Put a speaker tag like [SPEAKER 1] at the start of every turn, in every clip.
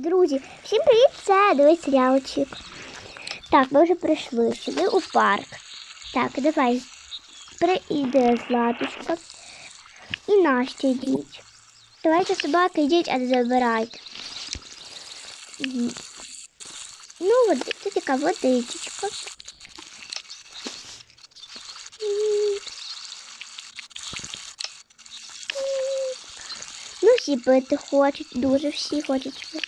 [SPEAKER 1] Друзі, всім привіт! Це дивись серіалчик. Так, ми вже прийшли сюди у парк. Так, давай прийде Златочка. І Настя йдіть. Давайте собаки йдіть, а не забирайте. Ну, води, це така водичка. М. Ну, всі пити хочуть, дуже всі хочуть.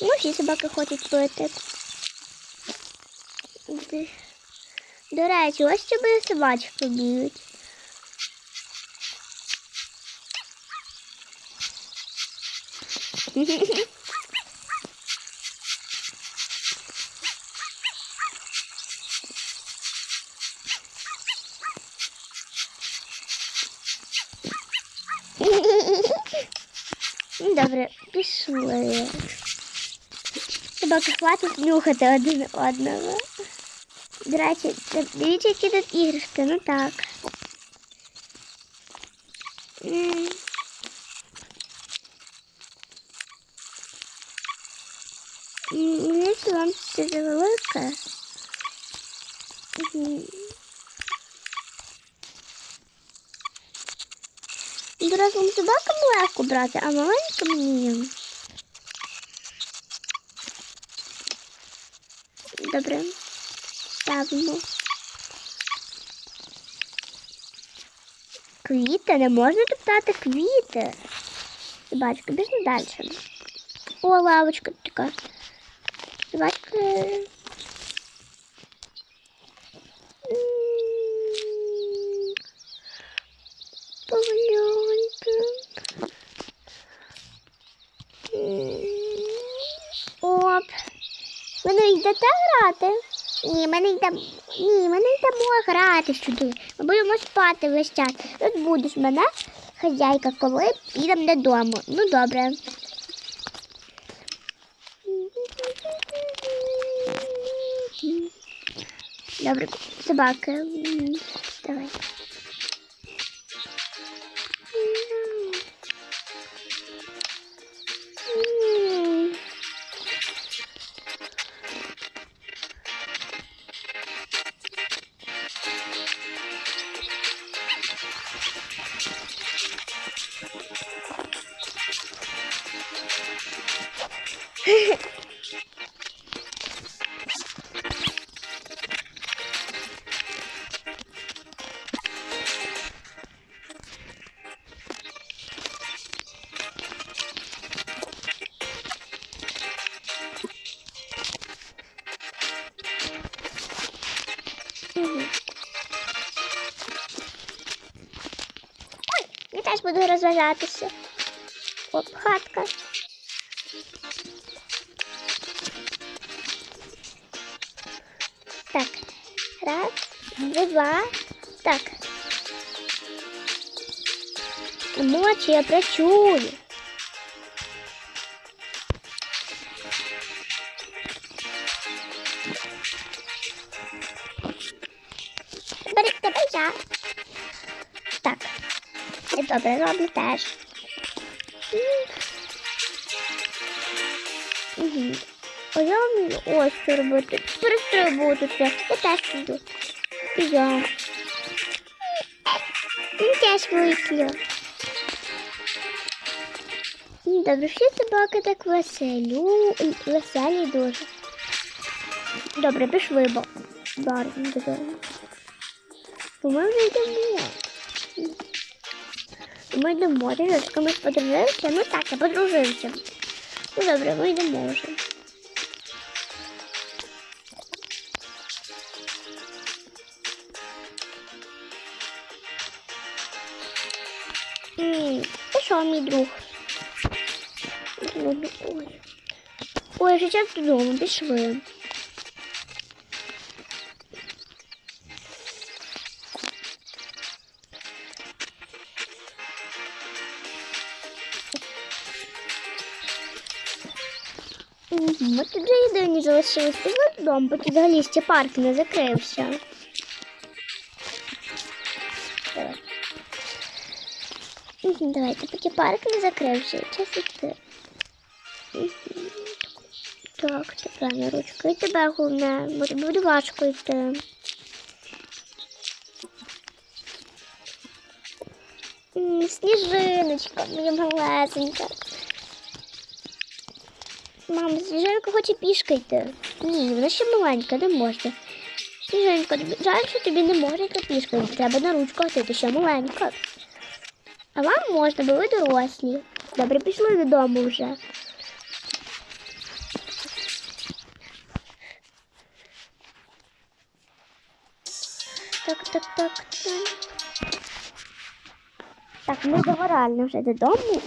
[SPEAKER 1] Ну, всі собаки хочуть пити. Де- До речі, ось тебе собачки біють. Ну, Добре, пішли. Собаки хватить нюхати один одного. До речі, так, дивіться, які тут іграшки, ну так. Мені це вам це завелике. Дорослим собакам легко брати, а маленьким ні. Добре. Ставимо. Квіти, не можна топтати квіти. Собачка, біжи далі. О, лавочка така. Собачка. М, Погляньте. М, Оп. Ви не йдете грати? Ні, ми не йдемо. Ні, ми не йдемо грати сюди. Ми будемо спати весь час. Тут будеш мене, хазяйка, коли підемо додому. Ну добре. Добре, собаки. Давай. Ой, я теж буду розважатися. Оп, хатка. Раз, два, так. Ночі я працюю. Бери тебе я. Так. Я добре роблю теж. Угу. А я вмію ось що робити. Перестрибутися. Я теж піду. І я. Я теж вийшлю. Добре, всі собаки так веселю, веселі дуже. Добре, пішли, бо барно додому. Вже йдемо. Ми йдемо, ми ж подружилися. Ну так, я подружився. Ну добре, ми йдемо вже. Це що, мій друг? Ой. Ой, час додому, пішли. Ми тут вже єдині залишились. Пішли додому, поки взагалі ще парк не закрився. Давайте, поки парк не закрився, час іти. Так, ти правильно ручка. І тебе головне, може буде важко йти. Сніжиночка, моя малесенька. Мама, Сніжинка хоче пішки йти. Ні, вона ще маленька, не можна. Сніжинка, жаль, що тобі не можна йти пішки. Треба на ручках, ти ще маленька. А вам можна, бо ви дорослі. Добре, пішли додому вже. Так, так, так, так. Так, ми йдемо реально вже додому.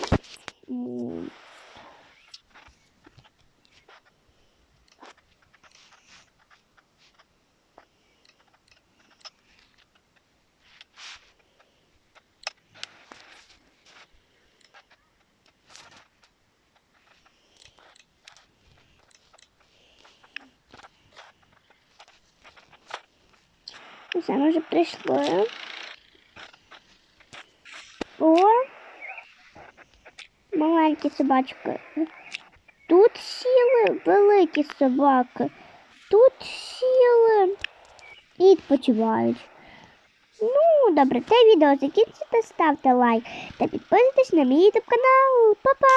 [SPEAKER 1] Все, ми вже прийшли. О, маленькі собачки. Тут сіли великі собаки. Тут сіли і відпочивають. Ну, добре, це відео закінчите, ставте лайк та підписуйтесь на мій ютуб канал. Па-па!